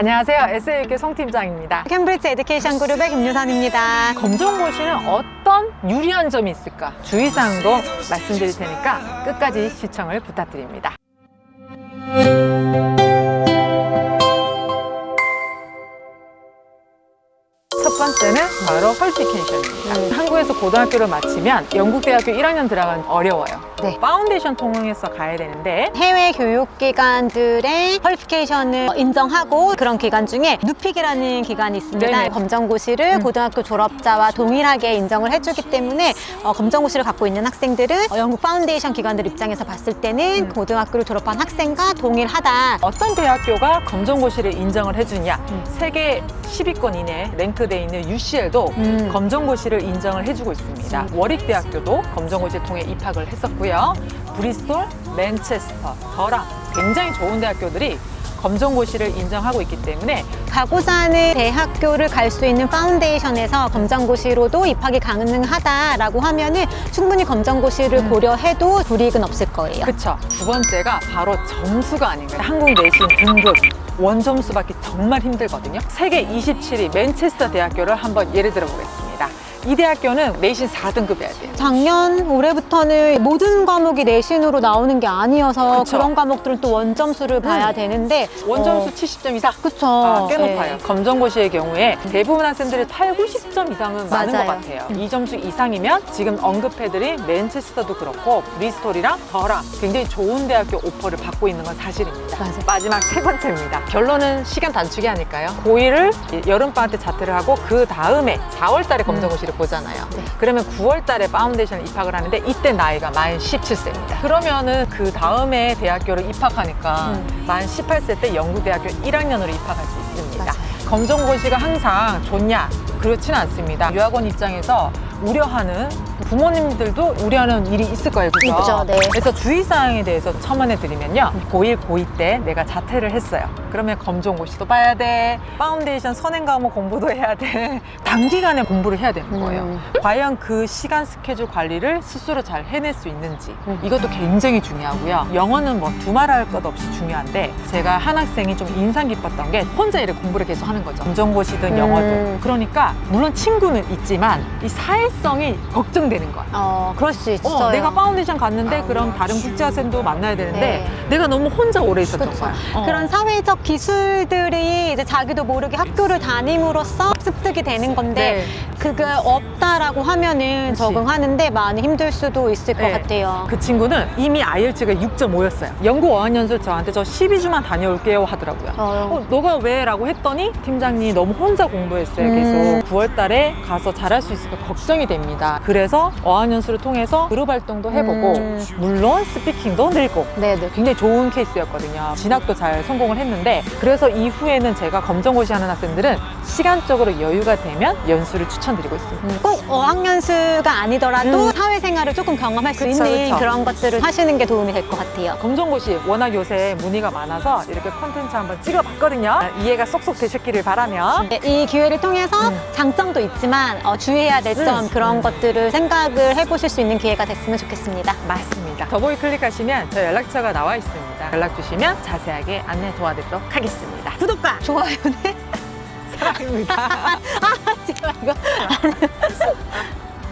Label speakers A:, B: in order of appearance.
A: 안녕하세요. SAK 송 팀장입니다.
B: 캠브리지 에듀케이션 그룹의 김유선입니다.
A: 검정고시는 어떤 유리한 점이 있을까? 주의사항도 말씀드릴 테니까 끝까지 시청을 부탁드립니다. 첫 번째는 바로 퀄리피케이션입니다. 한국에서 고등학교를 마치면 영국 대학교 1학년 들어가면 어려워요.
B: 네.
A: 파운데이션 통해서 가야 되는데
B: 해외 교육기관들의 퀄리피케이션을 인정하고 그런 기관 중에 누픽이라는 기관이 있습니다.
A: 네네.
B: 검정고시를
A: 음.
B: 고등학교 졸업자와 동일하게 인정을 해주기 때문에 어, 검정고시를 갖고 있는 학생들은 어, 영국 파운데이션 기관들 입장에서 봤을 때는
A: 음.
B: 고등학교를 졸업한 학생과 동일하다.
A: 어떤 대학교가 검정고시를 인정을 해주냐
B: 음.
A: 세계 10위권 이내에 랭크되어 있는 UCL도
B: 음.
A: 검정고시를 인정을 해주고 있습니다 워릭대학교도 검정고시를 통해 입학을 했었고요 브리스톨, 맨체스터, 더람 굉장히 좋은 대학교들이 검정고시를 인정하고 있기 때문에
B: 가고자 하는 대학교를 갈 수 있는 파운데이션에서 검정고시로도 입학이 가능하다라고 하면은 충분히 검정고시를
A: 음.
B: 고려해도 불이익은 없을 거예요.
A: 그쵸. 두 번째가 바로 점수가 아닌가요? 한국 내신 등급 원점수 받기 정말 힘들거든요. 세계 27위 맨체스터 대학교를 한번 예를 들어 보겠습니다 이 대학교는 내신 4등급 해야 돼요
B: 작년 올해부터는 모든 과목이 내신으로 나오는 게 아니어서
A: 그쵸.
B: 그런 과목들은 또 원점수를 봐야 되는데
A: 원점수
B: 어,
A: 70점 이상
B: 그쵸
A: 아, 꽤
B: 네.
A: 높아요. 검정고시의 경우에 대부분 학생들이 8, 90점 이상은 많은
B: 맞아요.
A: 것 같아요. 이 점수 이상이면 지금 언급해드린 맨체스터도 그렇고 브리스톨이랑 더라 굉장히 좋은 대학교 오퍼를 받고 있는 건 사실입니다.
B: 맞아요.
A: 마지막 세 번째입니다. 결론은 시간 단축이 아닐까요? 고1을 여름방학 때 자퇴를 하고 그 다음에 4월 달에 검정고시를 보잖아요.
B: 네.
A: 그러면 9월 달에 파운데이션을 입학을 하는데 이때 나이가 만 17세입니다. 그러면은 그 다음에 대학교를 입학하니까
B: 음.
A: 만 18세 때 영국대학교 1학년으로 입학할 수 있습니다.
B: 맞아요.
A: 검정고시가 항상 좋냐? 그렇지는 않습니다. 유학원 입장에서 우려하는 부모님들도 우려하는 일이 있을 거예요. 그죠?
B: 있죠, 네.
A: 그래서 주의사항에 대해서 첨언해 드리면요. 고1, 고2 때 내가 자퇴를 했어요. 그러면 검정고시도 봐야 돼. 파운데이션 선행 과목 공부도 해야 돼. 단기간에 공부를 해야 되는 거예요.
B: 음.
A: 과연 그 시간 스케줄 관리를 스스로 잘 해낼 수 있는지
B: 음.
A: 이것도 굉장히 중요하고요. 영어는 뭐 두말할 것 없이 중요한데 제가 한 학생이 좀 인상 깊었던 게 혼자 이렇게 공부를 계속 하는 거죠. 검정고시든
B: 음.
A: 영어든. 그러니까 물론 친구는 있지만 이 사회성이 걱정되는 거야.
B: 어 그럴 수 있어요.
A: 어, 내가 파운데이션 갔는데
B: 아,
A: 그럼 다른 국제학생도 만나야 되는데
B: 네.
A: 내가 너무 혼자 오래 있었던
B: 그쵸.
A: 거야. 어.
B: 그런 사회적 기술들이 이제 자기도 모르게 학교를 다님으로써 습득이 되는 건데
A: 네.
B: 그게 없다라고 하면은
A: 그치.
B: 적응하는데 많이 힘들 수도 있을 것
A: 네.
B: 같아요.
A: 그 친구는 이미 아이엘츠가 6.5였어요. 영국 어학연수 저한테 저 12주만 다녀올게요 하더라고요.
B: 어.
A: 어, 너가 왜? 라고 했더니 팀장님 너무 혼자 공부했어요.
B: 음.
A: 계속 9월 달에 가서 잘할 수 있을까 걱정이 됩니다. 그래서 어학연수를 통해서 그룹 활동도 해보고
B: 음.
A: 물론 스피킹도 늘고
B: 네네.
A: 굉장히 좋은 케이스였거든요. 진학도 잘 성공을 했는데 그래서 이후에는 제가 검정고시 하는 학생들은 시간적으로 여유가 되면 연수를 추천드리고 있습니다.
B: 꼭 어학연수가 아니더라도
A: 음.
B: 사회생활을 조금 경험할 수
A: 그쵸,
B: 있는
A: 그쵸.
B: 그런 것들을 하시는 게 도움이 될 것 같아요.
A: 검정고시 워낙 요새 문의가 많아서 이렇게 콘텐츠 한번 찍어봤거든요. 이해가 쏙쏙 되셨기를 바라며
B: 네, 이 기회를 통해서
A: 음.
B: 장점도 있지만 어, 주의해야 될 점
A: 음.
B: 그런
A: 음.
B: 것들을 생각을 해보실 수 있는 기회가 됐으면 좋겠습니다.
A: 맞습니다. 더보기 클릭하시면 저 연락처가 나와 있습니다. 연락 주시면 자세하게 안내 도와드리도록 하겠습니다. 구독과
B: 좋아요 네.
A: 사랑입니다.
B: 지금 이거